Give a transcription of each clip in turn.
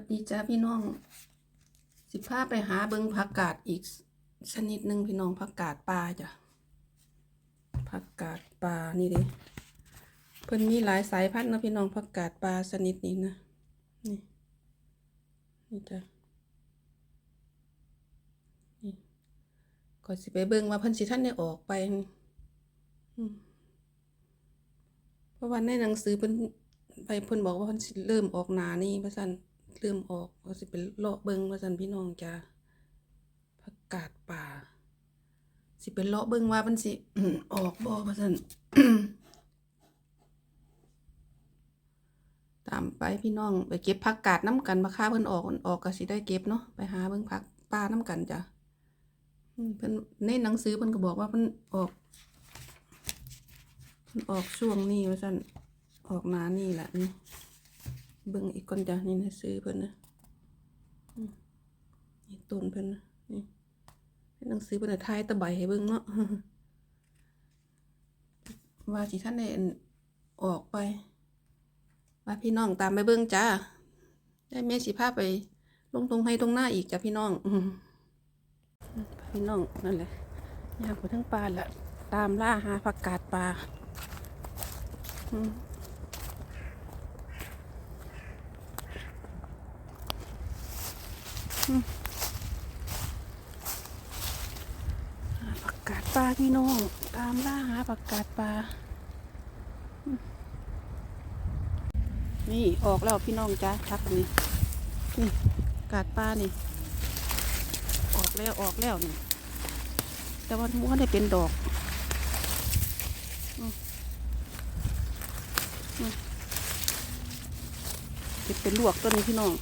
วัสดีจ้าพี่น้อง สิพาไปหาเบิงผักกาดอีกชนิดหนึ่งพี่น้องผักกาดปลาจ้ะผักกาดปลานี่เด้เพิ่นมีหลายสายพันธุ์นะพี่น้องผักกาดปลาชนิดนี้นะนี่นี่จ้ะนี่ก่อนสิไปเบิ่งว่าเพิ่นสิท่านได้ออกไปเพราะว่าในหนังสือเพิ่นไปเพิ่นบอกว่าเพิ่นสิเริ่มออกหนานี่ว่าซั่น เริ่มออกว่าสิเป็นเลาะเบิงว่าซั่นพี่น้องจ้าผักกาดป่า สิเป็นเลาะเบิงว่ามันสิออกบ่ว่าซั่นตามไปพี่น้องไปเก็บผักกาดน้ำกันมาค่าเพิ่นออกออกก็สิได้เก็บเนาะไปหาเบิ่งผักป่าน้ำกันจ้ะเพิ่นในหนังสือเพิ่นก็บอกว่าเพิ่นออกเพิ่นออกช่วงนี้ว่าซั่นออกนานี่แหละนี่ เบิ่งอีกก่อนจ้ะนี่นะซื้อเพิ่นนะนี่ต้นเพิ่นนะนี่หนังสือเพิ่นนะทายตะใบให้เบิ่งเนาะว่าสิท่านได้อออกไป ว่าพี่น้องตามไปเบิ่งจ้าได้แม่สิพาไป ลงตรงให้ตรงหน้าอีกจ้ะพี่น้องอพี่น้องนั่นแหละย่างไปทั้งป่าละตามล่าหาผักกาดป่าอืม หาผักกาดป ลาพี่น้อง ตามล่าหาผักกาดปลา นี่ออกแล้วพี่น้องจ้าทักนี่นี่กาดปลานี่ ออกแล้วออกแล้วนี่ แต่ว่าม้วนได้เป็นดอกอืมอืมเป็นลวกตัวนี้พี่น้อง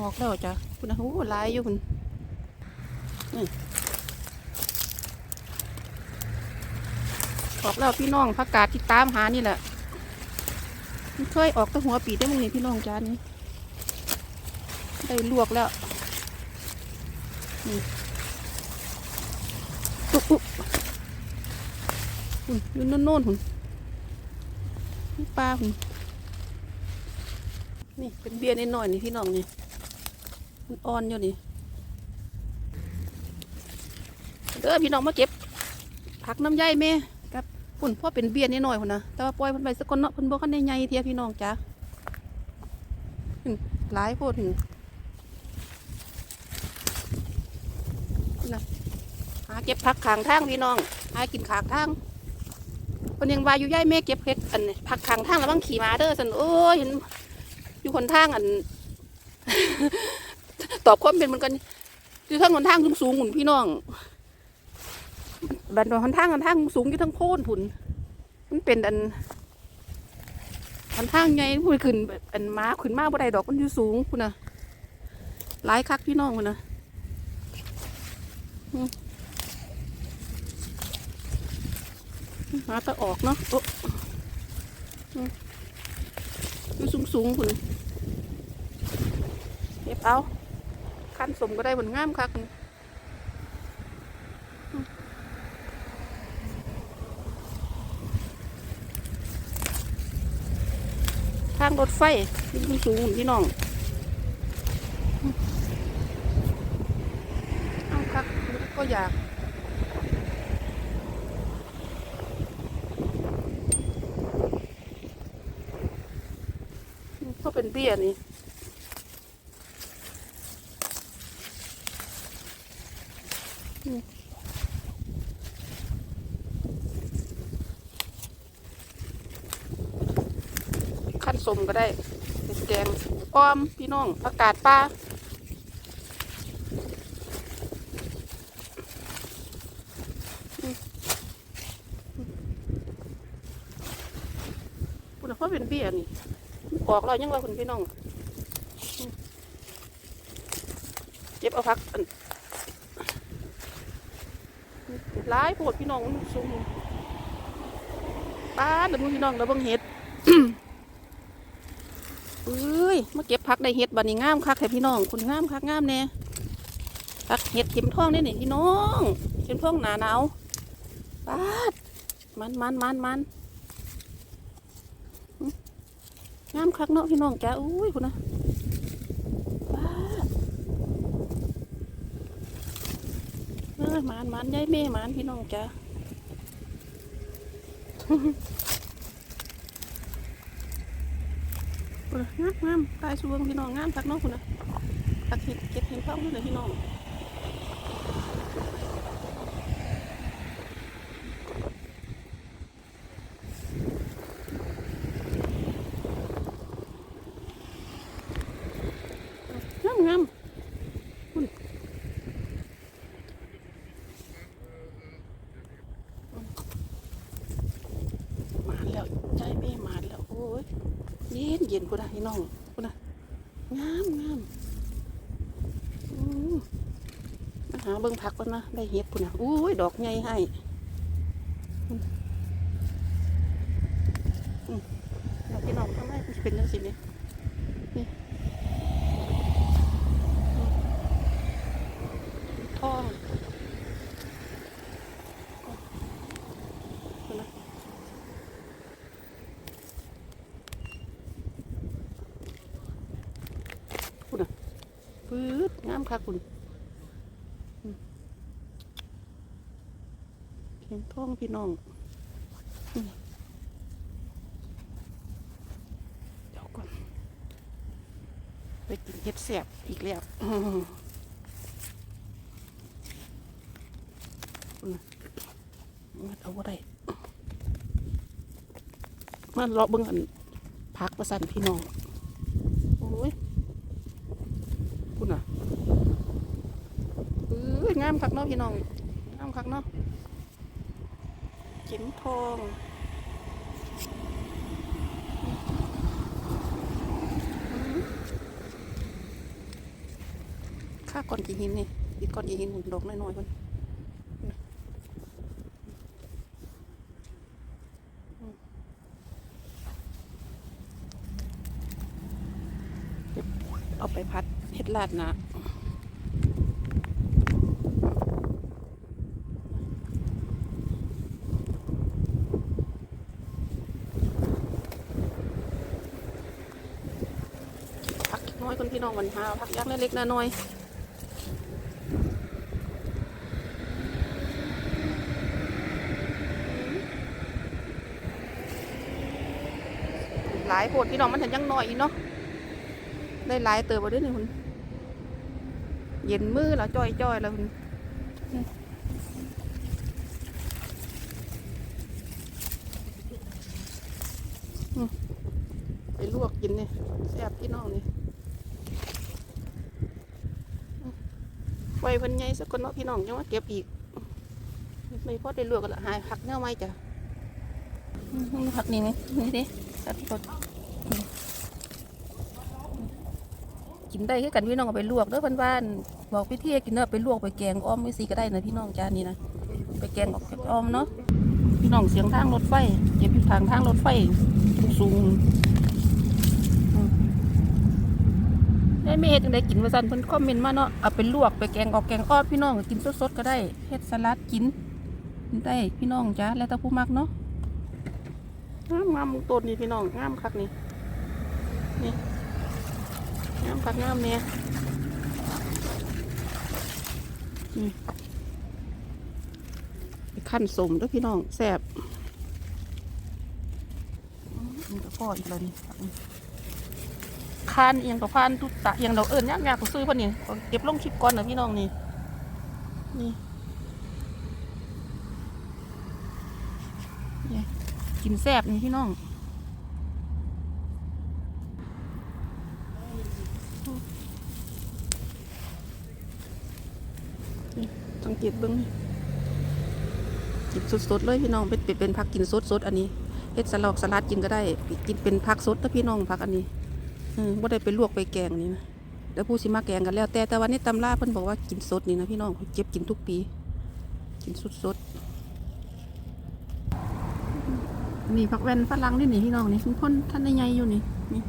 ออกแล้วจ้ะคุณนะโอ้ลายอยู่คุณนี่ ออกแล้วพี่น้องผักกาดที่ตามหานี่แหละมันเคยออกตั้งหัวปีได้มึงนี่พี่น้องจ้านี่ได้ลวกแล้วนี่อุ๊บอุ๊บหุ่นยืนโน่นหุ่นนี่ปลาหุ่นนี่เป็นเบียร์นิดหน่อยนี่พี่น้องนี่มันอ่อนอยู่นี่เด้อพี่น้องมาเก็บผักน้ำใยแม่ กับปุ่นพ่อเป็นเบี้ยนิดหน่อยพุ่นนะแต่ว่าปล่อยเพิ่นไปสักคนเนาะเพิ่นบ่คันได้ใหญ่เทียพี่น้องจ้าหลายโพดถึงนะหาเก็บผักขางทางพี่น้องหากินขางทางเพิ่นยังว่าอยู่ย่ายแม่เก็บเฮ็ดอันนี้ผักขางทางแล้วบางขี่มาเด้อสันโอ้ยเห็นอยู่คนทางอัน ตอบความเป็นเหมือนกันอยู่ทั้งคนทางสูงๆหุ่นพี่น้อง บันคนทางคนทางสูงอยู่ทั้งโพนผุนมันเป็นอันคนทางไงพูดขึ้นอันม้าขึ้นมาบ่ได้ดอกมันอยู่สูงคุณนะหลายคักพี่น้องคุณนะมหาตะออกเนาะโอ้อืมอยู่สูงๆคุณเก็บเอาขั้นสมก็ได้เหมือนงามคักางรถไฟที่สูงพี่น้องเอาคักก็อยากก็เป็นเบี้ยนี่ สมก็ได้เป็นแกงอ้อมพี่น้องผักาดปลาอืมคุณพ่อเป็นเบี้ยนี่ออกแล้วยังว่าคุณพี่น้องเก็บเอาพักอันร้ายโปวดพี่น้องมันสูงป้าเดี๋ยวพี่น้องเดี๋ยวเบิ่งเห็ด เอ้ ยมาเก็บผักได้เห็ดบันี้งามคักแค่พี่น้องคนงามคักงามแน่ผักเห็ดเข็มทองนี่นี่พี่น้องเข็มทองหนาหนาวปาดมันมันมันมันงามคักเนาะพี่น้องจ้าอุ้ยคุณนะว้าเอ้ยหมานมานยายแม่มานพี่น้องจ้า คุณนะ งามงามตายสวงพี่น้องงามคักเนาะคุณนะคักเห็ดเก็บเห็ดเพิ่มเลยพี่น้องามงามคุณมาแล้วใจแม่มาแล้ว โอ้ยเย็นเย็น คุณนะพี่น้องคุณนะงามงามมาหาเบิ้งผักก่อนนะได้เห็ดคุณนะอุ้ยดอกใหญ่ให้อืมอืมแล้วพี่น้องทำไมมันสิเป็นจังสิเนี่ยนี่ ทองเห็นไหมคุณอะปื๊ดงาม ค่ะคุณอืมเข็มทองพี่น้องเดี๋ยวก่อนไปกินเห็ดแสบอีกแล้วมันเอาอะไรมันเลาะเบิ่งอันพักประสันพี่น้อง โอ้ยคุณอะเอ้ย งามคักเนาะพี่น้องงามคักเนาะเข็มทองอื้อค่าก้อนกี่หินนี่อีกก้อนกี่หินหุ่นดอกน้อยๆคนเอาไปพัดเฮ็ดลาดนะพักน้อยคน พี่น้องวันหาพักยักษ์เล็กๆน้อยหลายโพดพี่น้องมันเห็นยังน้อยอีกเนาะได้หลายเติบเอาด้วยนี่คุณเย็นมือแล้วจ้อยจ้อยๆแล้วคุณไปลวกกินนี่แซ่บพี่น้องนี่อืม ไว้พันใหญ่สักคนเนาะพี่น้องยังว่าเก็บอีก ไม่พอได้ลวกกันละหายผักเนื้อไหมจ้ะผักนี่ไหมนี่ดิตัดสดกินได้คือกันพี่น้องเอาไปลวกเด้อเพิ่นว่านบอกพี่เที่ยกินเด้อไปลวกไปแกงอ้อมไว้สิก็ได้นะพี่น้องจานนี้นะไปแกงออกกับอ้อมเนาะพี่น้องเสียงทางรถไฟเก็บอยู่ทางทางรถไฟสูงๆอืม ได้ไม่เฮ็ดจังไดกินว่าซั่นเพิ่นคอมเมนต์มาเนาะเอาไปลวกไปแกงออกแกงอ้อมพี่น้องก็กินสดๆก็ได้เฮ็ดสลัดกินกินได้พี่น้องจ้าแล้วแต่ผู้มักเนาะงามงามๆต้นนี่พี่น้องงามคักนี่นี่งามคักงามเนี่ยอืมไปขั้นสมด้วยพี่น้องแซ่บอืมมันก็พออีกแล้วนี่ คานเอียงกับคานตุตะเอียงเราเอิญยากยากก็ซื้อพ่นนี่เก็บลงคลิปก่อนนะพี่น้องนี่นี่กินแซ่บนี่พี่น้องสังเกตเบิ้งนี่กินสดๆเลยพี่น้องเป็นเป็นเป็นผักกินสดๆอันนี้เฮ็ดสลัดสลัดกินก็ได้ กินเป็นผักสดนะพี่น้องผักอันนี้ เออบ่ได้ไปลวกไปแกงนี่นะแล้วผู้สิมาแกงกันแล้ว แต่แต่วันนี้ตำราเพิ่นบอกว่ากินสดนี่นะพี่น้องเก็บกินทุกปี กินสดๆนี่ผักแว่นฝรั่งนี่นี่พี่น้องนี่ทุกคนท่านใหญ่อยู่นี่นี่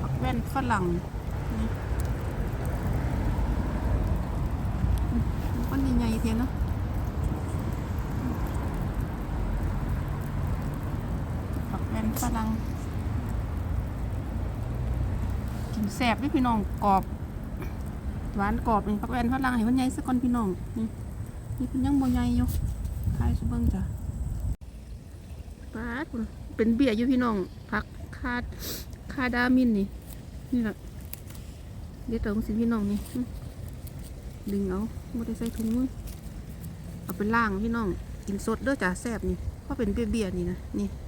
ผักแว่นฝรั่งนี่มันใหญ่ๆเทียนเนาะผัก ฝรั่งกินแสบด้วยพี่น้องกรอบ หวานกรอบนี่พักแวนฝรั่งให้มันใหญ่สักก่อนพี่น้องนี่นี่เป็นยังบ่ใหญ่อยู่คายสุเบิ้งจ้ะปาดเป็นเบี้ยอยู่พี่น้องพักคาดคาดามินนี่นี่แหละเดี๋ยวเติมสิพี่น้องนี่ดึงเอาไม่ได้ใส่ถุงมือเอาไปล่างพี่น้องกินสดเด้อจ้ะแซ่บนี่เพราะเป็นเบี้ยๆนี่นะนี่นี่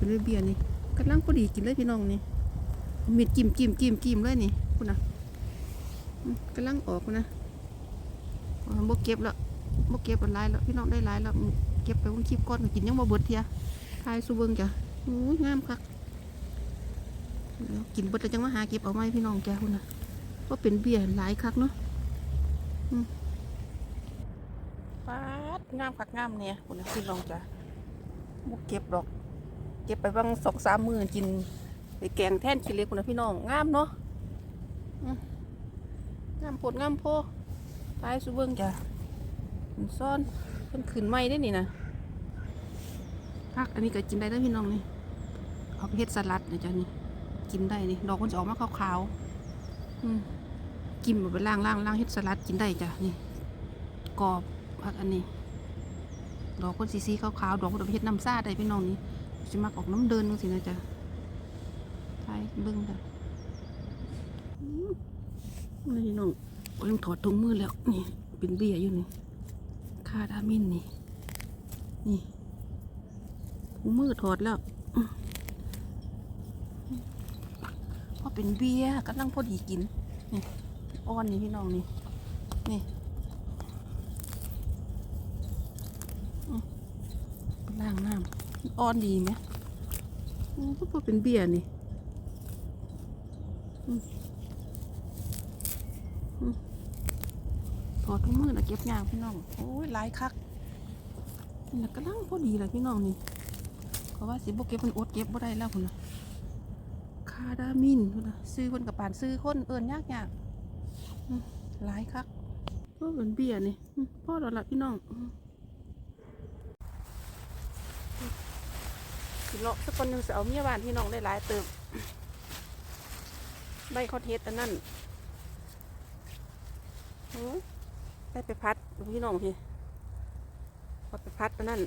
เป็นเบี้ยนี่กำลังพอดีกินเลยพี่น้องนี่มีดจิ้มจิ้มจิ้มจิ้มเลยนี่คุณนะอืมกำลังออกนะอ๋อบกเก็บแล้วบกเก็บมันหลายแล้วพี่น้องได้หลายแล้วเก็บไปวงคลิปก้อนกินยังบ่เบิดเทียทายสูเบิงจ้ะโอ้งามคักเดี๋ยวกินเบิดแล้วจังมาหาเก็บเอาไหมพี่น้องจ้ะคุณนะว่าเป็นเบี้ยหลายคักเนาะอืมปาดงามคักงามเนี่ยคุณนะพี่น้องจ้ะบกเก็บดอก ก็บไปบางสองสามมือกินไปแกงแท่นขี้เหล็กคุณนะพี่น้องงามเนาะอืมงามโพดงามโพตายสุเบิงจ้ะมันซ่อนเพิ่นขึ้นไม้ได้นี่นะพักอันนี้ก็กินได้เด้อพี่น้องนี่เอาไปเฮ็ดสลัดนะจ๊ะนี่กินได้นี่ดอกมันจะออกมาขาวๆอืมกินเอาไปล้างล้างล้างเฮ็ดสลัดกินได้จ้ะนี่กรอบพักอันนี้ ดอกคนสีสีขาวๆดอกคนเอาไปเฮ็ดน้ำซ่าได้พี่น้องนี่ จะมักออกน้ำเดินจังซี่นะจ๊ะใช่เบิ้งค่ะนี่น้องก็ยังถอดถุงมือแล้วนี่เป็นเบี้ยอยู่นี่คาดามินนี่ นี่ถุงมือถอดแล้วอื้อเป็นเบี้ยกำลังพอดีกินนี่อ่อนนี่พี่น้องนี่นี่ล้างน้ำ อ่อนดีไหมอู้เพราะเป็นเบี้ยนี่ถอดทุกมือแล้วเก็บยางพี่น้อง โอ้ยหลายคักนี่แหละกำลังพอดีเลยพี่น้องนี่เขาะว่าสิบเก็บมันอดเก็บบ่ได้แล้วคุณนะคาดามินคุณนะซื้อคนกับปานซื้อคนเอิญยากยากหลายคักก็เหมือนเบียร์นี่อืมพ่อเราละพี่น้องอืมสิ เลาะสักคนหนึ่งจะเอาเมียบ้านพี่น้องได้หลายเติมใบคอเทสอันนั้นโอ้ได้ไปพัดพี่น้องพี่เอาไปพัดอันนั้น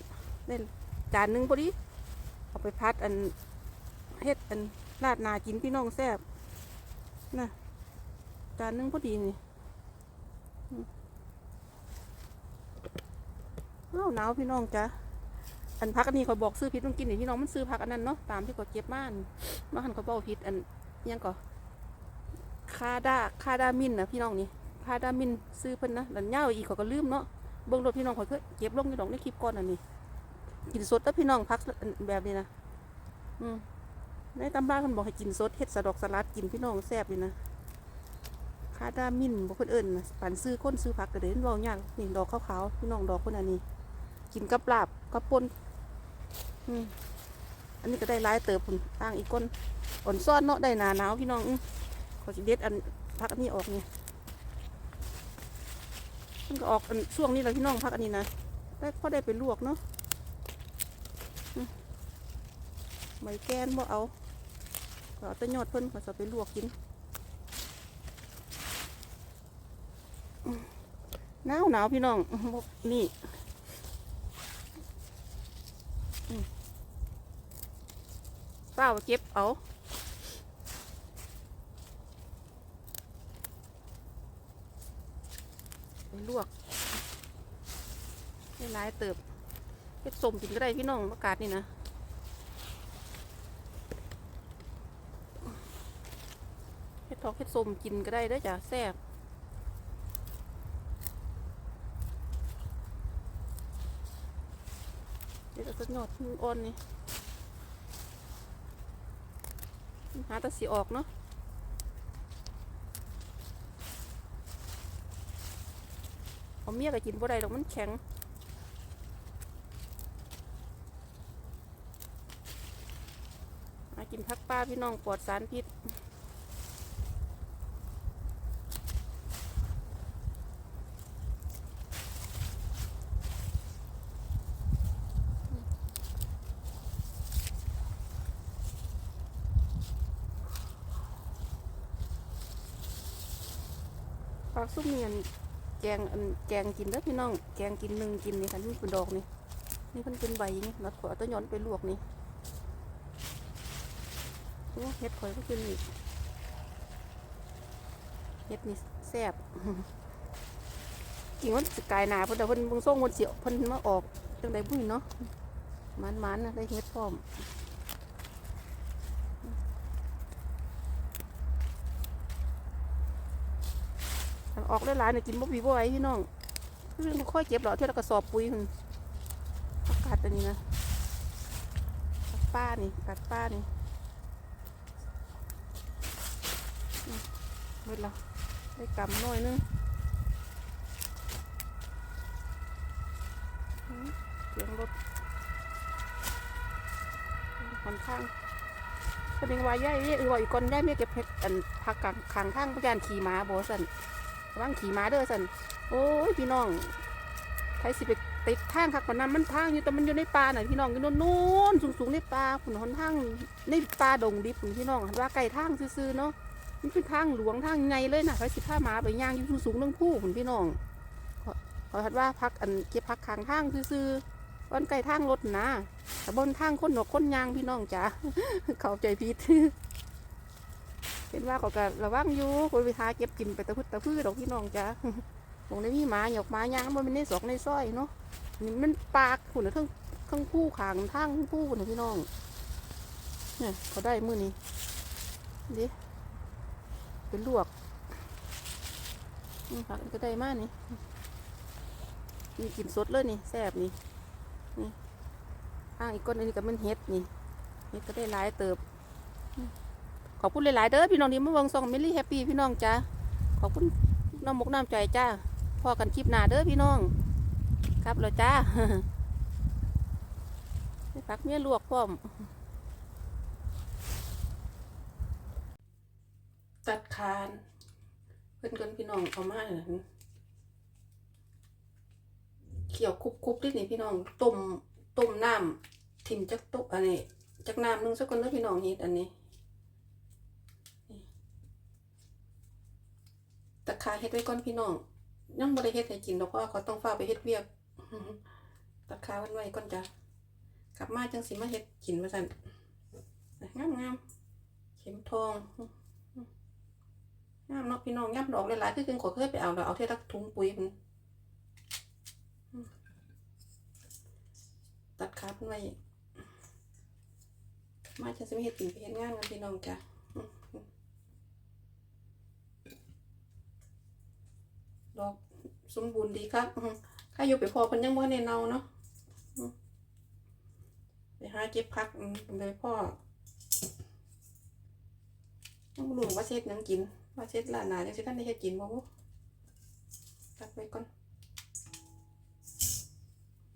ได้จานหนึงพอดีเอาไปพัดอันเฮ็ดอันราดนากินพี่น้องแซ่บนะจานหนึงพอดีนี่อืมอ้าวหนาวพี่น้องจ้ะ อันพักอันนี้เขาบอกซื้อพิษต้องกินนี่พี่น้องมันซื้อพักอันนั้นเนาะตามที่เขาเก็บมาอันมาหันเขาบอกพิษอันยังก่อคาดาคาดามินนะพี่น้องนี่พาดามินซื้อเพิ่นนะดันเน่าอีกเขาก็ลืมเนาะเบิ่งรถพี่น้องเขาเคยเก็บลงในดอกในคลิปก่อนอันนี้กินสดแล้วพี่น้องพักแบบนี้นะอืมในตำราเพิ่นบอกให้กินสดเฮ็ดสะดอกสลัดกินพี่น้องแซ่บเลยนะคาดามินบอกคนเอิญนะปันซื้อคนซื้อผักกระเด็นเบาอย่างนี่ดอกขาวๆพี่น้องดอกคนอันนี้ กินกับลาบกับป่น อันนี้ก็ได้หลายเติบพุ่นต่างอีกคนอ่อนซ่อนเนาะได้หนาหนาวพี่น้องขอสิเด็ดอันพักอันนี้ออกนี่มันก็ออกช่วงนี้แหละพี่น้องพักอันนี้นะได้พอได้ไปลวกเนาะอืมใบแกนบ่เอาก็เอาแต่ยอดเพิ่นก็จะไปลวกกินหนาวหนาวพี่น้องนี่อืม เปล่าเก็บเอาไปลวกให้หลายเติบเฮ็ดสมกินก็ได้พี่น้องอากาศนี่นะเฮ็ดทอกเฮ็ดสมกินก็ได้เด้จ้ะแซ่บเดี๋ยวจะหยอดมอ่อนนี่หาตะสีออกเนาะเอาเมียก็กินบ่ได้ดอกมันแข็งมากินพักป้าพี่น้องปลอดสารพิษ ซุปเนียนแกงแกงกินเด้อพี่น้อง แกงกินหนึ่งกินนี่ค่ะนี่เป็นดอกนี่นี่เพิ่นเป็นใบนี่นัดขอเอาต้นย้อนไปลวกนี่โอ้เฮ็ดข่อยก็กินอีกเฮ็ดนี่แซ่บจริงมันสิกลายหนาเพิ่นแต่เพิ่นบิ่งส่งเพิ่นสิเพิ่นมาออกจังไดบุ้ยเนาะมันๆนะได้เฮ็ดพร้อม ทาง ออกได้หลายๆเนี่ยกินบ่ปีบ่ไหวพี่น้องเรื่องค่อยเก็บหรอเท่ากับกระสอบปุ๋ยมันอากาศอันนี้นะกัดป้านี่กัดป้านี่อืมเบิดละได้กำน้อยนึงเสียงรถค่อนข้างเป็นยังวายย่ายเรียอีกว่าอีกคนย่ายไม่เก็บเห็ดอันพักกลางข้างทางพยานขี่ม้าโบสัน ระวังขี่ม้าเด้อสันโอ้ยพี่น้องใครสิไปติดทางคักกว่านั้นมันทางอยู่แต่มันอยู่ในป่าหน่ะพี่น้องอยู่โน่นโน่นสูงสูงๆในป่าผุนหนทางในป่าดงดิบพุ่นพี่น้องว่าไก่ทางซื่อๆเนาะมันเป็นทางหลวงทางไงเลยนะใครสิพามาไปย่างอยู่สูงสูงๆเรื่องผู้ผุนพี่น้องขอพัดว่าพักอันเก็บพักข้างทางซื่อๆวันไก่ทางรถนะแต่บนทางคนหนวกคนยางพี่น้องจ้าเข้าใจผิด เป็นว่าก็กะระวังอยู่คนไปหาเก็บกินไปตะพื้ตะพื้ดอกพี่น้องจ้ะคงได้มีหมาหยอกหมายางมันเป็นในสอกในซอยเนาะนี่มันปากขุนทั้งทั้งผู้ขางทั้งผู้ขุนพี่น้อง เนี่ยเขาได้มือนี้ดิเป็นลวกนี่ผักก็ได้มากนี่นี่กินสดเลยนี่แซ่บนี่นี่อ้างอีกก้อนอันนี้ก็มันเฮ็ดนี่เฮ็ดก็ได้หลายเติบ ขอบคุณหลาย ๆ เด้อพี่น้องที่มาเบิ่งซองมิลลี่แฮปปี้พี่น้องจ้าขอบคุณน้ำมกน้ำใจจ้าพอกันคลิปหน้าเด้อพี่น้อง ครับแล้วจ้าได้ปักเมียลวกพร้อม ตัดคานเพื่อนกันพี่น้องเอามาเนี่ยเขี่ยวคุบๆด้วยนี่พี่น้องต้มต้มน้ำทิมจักตุกอันนี้จักน้ำนึงสักคนเด้อพี่น้องเฮ็ดอันนี้ ตะคาเฮ็ดไว้ก่อนพี่น้องยังบ่ได้เฮ็ดให้กินดอกเพราะว่าเขาต้องฟ้าไปเฮ็ดเวียกตะคาไว้ไว้ก่อนจ้ะกลับมาจังสิมาเฮ็ดกินว่าซั่นงามงามๆเข็มทองงามเนาะพี่น้องยับดอกหลายๆคือเพิ่นขอเคยไปเอาแล้วเอาเทลักถุงปุ๋ยพุ่นตัดขาเพิ่นไว้มาจังสิมาเฮ็ดกินไปเฮ็ดงานกันพี่น้องจ้ะ ดอกสมบูรณ์ดีครับข้าอยู่ไปพอเพิ่นยังบ่ในเนาเนาะไปหาเก็บพักไปพ่อยังรู้ว่าเช็ดหยังกิน ว่าเช็ดลานาจังสิท่านได้เฮ็ดกินบ่บุตัดไว้ก่อน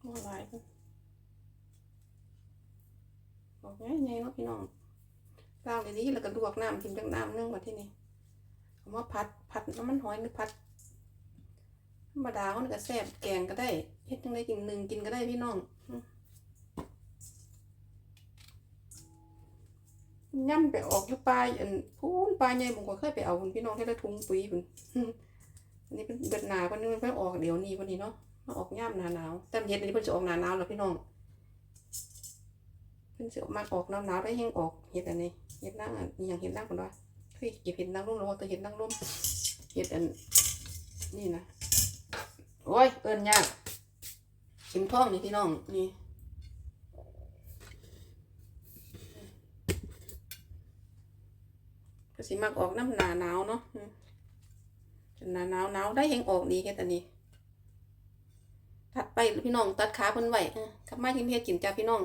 บ่หลายเพิ่นบอกง่ายๆเนาะพี่น้องล้างดีๆแล้วก็ลวกน้ำทิมจักน้ำหนึงว่าที่นี่เอามาพัด พัดน้ำมันหอยหรือพัด รรมดาคนก็แซ่บแกงก็ได้เฮ็ดจังไดกินหนึ่งกินก็ได้พี่น้องย่ำไปออกอยู่ปลายอันพูนปลาใหญ่ผมก็เคยไปเอาพุ่นพี่น้องที่ละถุงปุ๋ยพุ่นอืมอันนี้เป็นเบิดหนาวันนี้มันเพิ่งออกเดี๋ยวนี้วันนี้เนาะมาออกย่ำหนาหนาวแต่เฮ็ดอันนี้เพิ่นจะออกหนาหนาวแล้วพี่น้องเพิ่นสิออกมาออกหนาวหนาวได้แห้งออกเฮ็ดอันนี้เฮ็ดนั่งอันอหย่างเฮ็ดนั่งพุ่นว่าเฮ้ยเก็บเห็ดนั่งร่มแล้วว่าแต่เห็ดนั่งร่มเฮ็ดอันนี่นะ โอ้ยเอินยากเข็มทองนี่พี่น้องนี่ก็สิมักออกน้ำหนาหนาวเนาะจนหนาหนาวหนาวได้เฮงออกดีแค่ตอนนี้ถัดไปพี่น้องตัดขาเพิ่นไหวเออกลับมาทิ้งเฮ็ดกินจ้าพี่น้อง